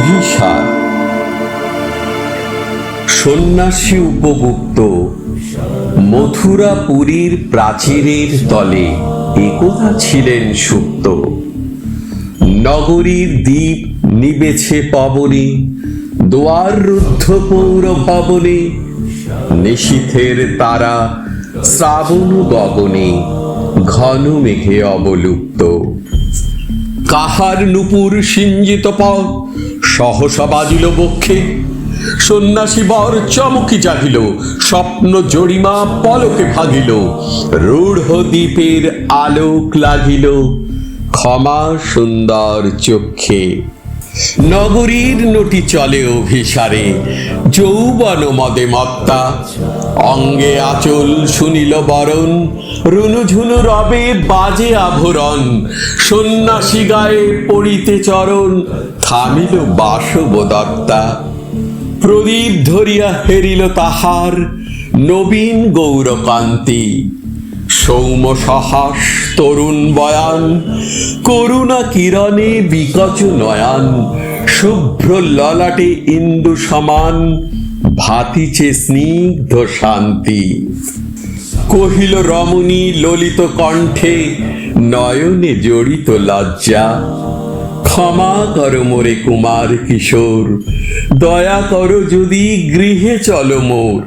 অভিশাপ সন্ন্যাসী উপগুপ্ত মথুরাপুরীর প্রাচীরের তলে একথা ছিলেন সুপ্ত? নগরীর দ্বীপ নিবেছে পবনে, দোয়ার রুদ্ধ পৌর ভবনে নিশীথের তারা শ্রাবণ গগনে ঘন মেঘে অবলুপ্ত। কাহার নুপুর সিঞ্জিত পথ সহসা বাজিল বক্ষে। সন্ন্যাসী বর চমকি জাগিল স্বপ্ন জরিমা পলকে ভাগিল। রূঢ় দ্বীপের আলোক লাগিল ক্ষমা সুন্দর চক্ষে। নগরীর নটি চলে অভিসারে, যৌবন মদে মত্তা। অঙ্গে আচল শুনিল বরণ, রুনুঝুনু রবে বাজে আভরণ। সন্ন্যাসী গায়ে পড়িতে চরণ, থামিল বাসবদত্তা। প্রদীপ ধরিয়া হেরিল তাহার, নবীন গৌরকান্তি। সৌম সহাস তরুণ বয়ান, করুণা কিরণে বিকচ নয়ান, শুভ্র ললাটে ইন্দু সমান ভাতিছে স্নিগ্ধ শান্তি। কহিল রমণী ললিত কণ্ঠে, নয়নে জড়িত লজ্জা, ক্ষমা করো মোরে কুমার কিশোর, দয়া করো যদি গৃহে চলো মোর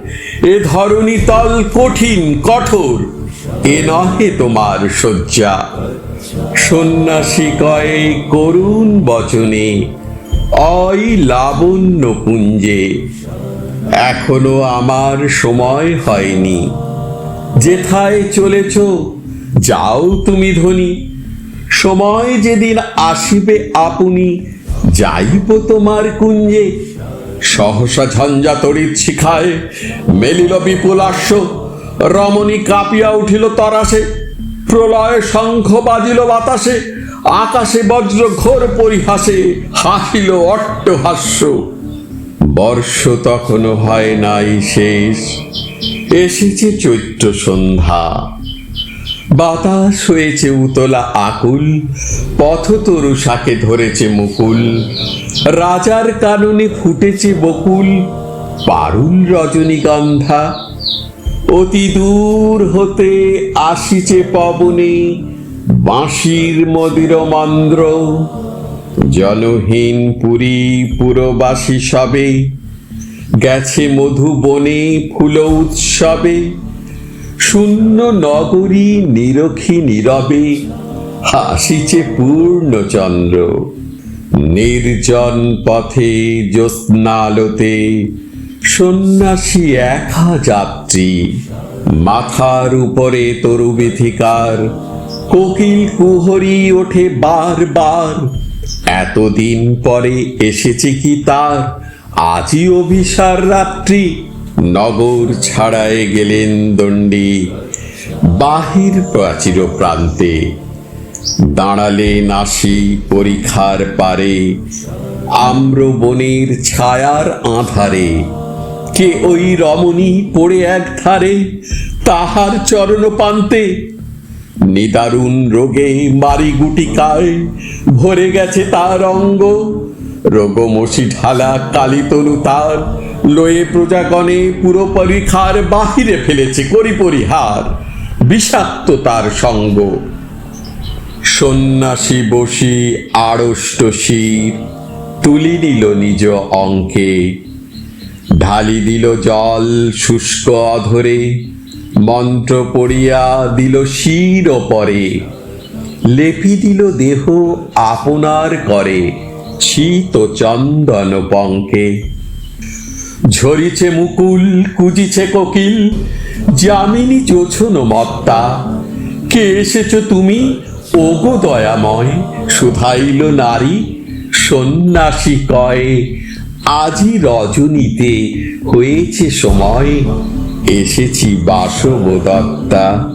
এ ধরণী তল কঠিন, কঠোর। এ নহে তোমার শয্যা। সন্ন্যাসী কয়ে, করুণ বচনে, অই লাবণ্য পুঞ্জে, এখনও আমার সময় হয়নি। যেথায় চলেছ, যাও তুমি ধনী। সময় যেদিন আসিবে আপনি, যাইব তোমার কুঞ্জে। সহসা ঝঞ্ঝা তড়িৎ শিখায়, মেলিল বিপুলাস্য রমণী কাঁপিয়া উঠিল তরাসে, প্রলয় শঙ্খ বাজিল বাতাসে, আকাশে বজ্র ঘোর পরিহাসে হাসিল অট্টহাস্য। বর্ষ তখনও হয় নাই শেষ, এসেছে চৈত্র সন্ধ্যা। বাতাস হয়েছে উতলা আকুল পথতরু শাকে ধরেছে মুকুল। রাজার কাননে ফুটেছে বকুল, পারুল রজনীগন্ধা অতি দূর হতে আসিছে পবনে বাঁশির মদির মন্দ্র জনহীন পুরী পুরবাসী সবে, গেছে মধুবনে ফুল উৎসবে। শূন্য নগরী নিরখী নীরবে, হাসিছে পূর্ণচন্দ্র নির্জন পথে জ্যোৎস্নালোতে সন্ন্যাসী একা যাত্রী, মাথার উপরে তরু বিথিকার কোকিল কুহরি ওঠে বারবার। এতদিন পরে এসেছে কি তার? আজই অভিসার রাত্রি নগর ছাড়ায় গেলেন দণ্ডী। বাহির প্রাচীর প্রান্তে দাঁড়ালেন আসি পরীক্ষার পারে। আম্র বনের ছায়ার আধারে। কে ওই রমণী পড়ে এক ধারে তাহার চরণ পান্তে নিদারুণ রোগে মারি গুটিকায় ভরে গেছে তার অঙ্গ। রোগমসি ঢালা কালিতনু তার লয়ে প্রজাগণে পুরো পরীক্ষার বাহিরে ফেলেছে করি পরিহার বিষাক্ত তার সঙ্গ। সন্ন্যাসী বসি আড়ষ্ট তুলি নিল নিজ অঙ্কে। ঢালি দিল জল শুষ্ক অধরে, মন্ত্র পড়িয়া দিল শির পরে। লেপি দিল দেহ আপনার করে, শীত চন্দন পঙ্কে। ঝরিছে মুকুল, কুজিছে কোকিল, যামিনী চোছন মত্তা। কে এসেছ তুমি? ওগো দয়াময়, শুধাইল নারী, সন্ন্যাসী কয়, আজি রজনীতে হয়েছে সময়, এসেছি বাসবদত্তা।